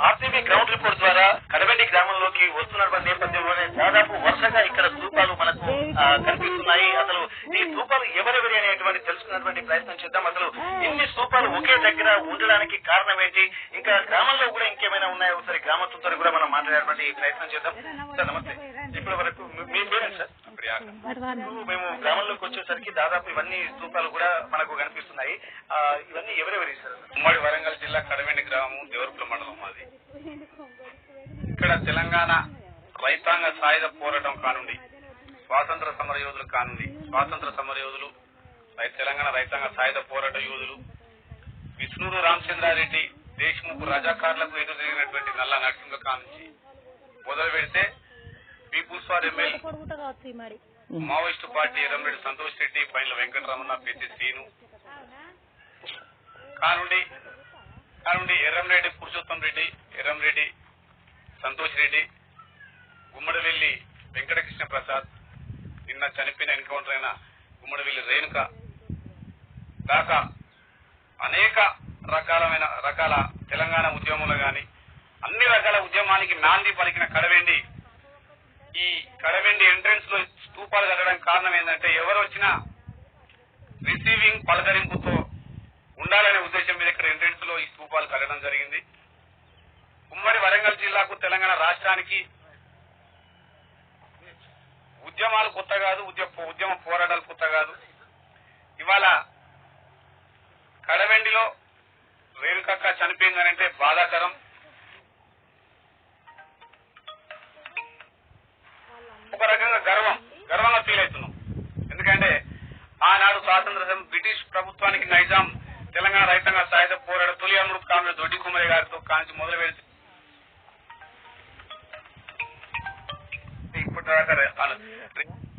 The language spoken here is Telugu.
ఆర్టీవీ గ్రౌండ్ రిపోర్ట్ ద్వారా కడవెండి గ్రామంలోకి వస్తున్నటువంటి నేపథ్యంలోనే దాదాపు వరుసగా ఇక్కడ స్థూపాలు మనకు కనిపిస్తున్నాయి. అసలు ఈ స్థూపాలు ఎవరెవరి అనేటువంటి తెలుసుకున్నటువంటి ప్రయత్నం చేద్దాం. అసలు ఇన్ని స్థూపాలు ఒకే దగ్గర ఉండడానికి కారణం ఏంటి? ఇంకా గ్రామంలో కూడా ఇంకేమైనా ఉన్నాయో? ఒకసారి గ్రామస్తులతో కూడా మనం మాట్లాడేటువంటి ప్రయత్నం చేద్దాం. సార్ నమస్తే. ఇప్పటి వరకు మీ- పేరెంట్ సార్? మేము గ్రామంలోకి వచ్చేసరికి దాదాపు ఇవన్నీ స్థూపాలు కూడా మనకు కనిపిస్తున్నాయి. ఇవన్నీ ఎవరెవరి సార్? ఉమ్మడి వరంగల్ ఇక్కడ తెలంగాణ రైతాంగ సాయుధ పోరాటం కానుండి స్వాతంత్ర సమర యోధులు కానుండి స్వాతంత్ర సమర యోధులు తెలంగాణ రైతాంగ సాయుధ పోరాట యోధులు. విష్ణుడు రామచంద్రారెడ్డి దేశ్ముఖ్ రజాకార్లకు ఎదురు జరిగినటువంటి నల్ల నరసింహ కానుంచి మొదలు పెడితే People's War MLA Maoist party Erramreddy Santosh Reddy పైన వెంకటరమణ పెద్ది శ్రీను. కానుండి కానుండి ఎర్రంరెడ్డి పురుషోత్తం రెడ్డి ఎర్రంరెడ్డి సంతోష్ రెడ్డి గుమ్మడివెల్లి వెంకటకృష్ణ ప్రసాద్ నిన్న చనిపోయిన ఎన్కౌంటర్ అయిన గుమ్మడివెల్లి రేణుక దాకా అనేక రకాలమైన రకాల తెలంగాణ ఉద్యమంలో గాని అన్ని రకాల ఉద్యమానికి నాంది పలికిన కడవెండి. ఈ కడవెండి ఎంట్రన్స్లో స్తూపాలు కట్టడానికి కారణం ఏంటంటే ఎవరు వచ్చినా రిసీవింగ్ పలకరింపుతో ఉండాలనే ఉద్దేశం మీద ఇక్కడ ఎంట్రన్స్లో ఈ స్తూపాలు కట్టడం జరిగింది. ఉమ్మడి వరంగల్ జిల్లాకు తెలంగాణ రాష్ట్రానికి ఉద్యమాలు కొత్త కాదు ఉద్యమ ఉద్యమ పోరాటాలు కొత్త కాదు. ఇవాళ కడవెండిలో రేణుకక్క చనిపోయిందనంటే బాధాకరం. ఒక రకంగా గర్వం గర్వంగా ఫీల్ అవుతున్నాం. ఎందుకంటే ఆనాడు స్వాతంత్ర బ్రిటిష్ ప్రభుత్వానికి నైజాం తెలంగాణ రైతాంగ సాయుధ పోరాట తొలి అమృత్ కాంగ్రెస్ దొడ్డి కుమరి గారితో కాంచి మొదలు పెడితే かあの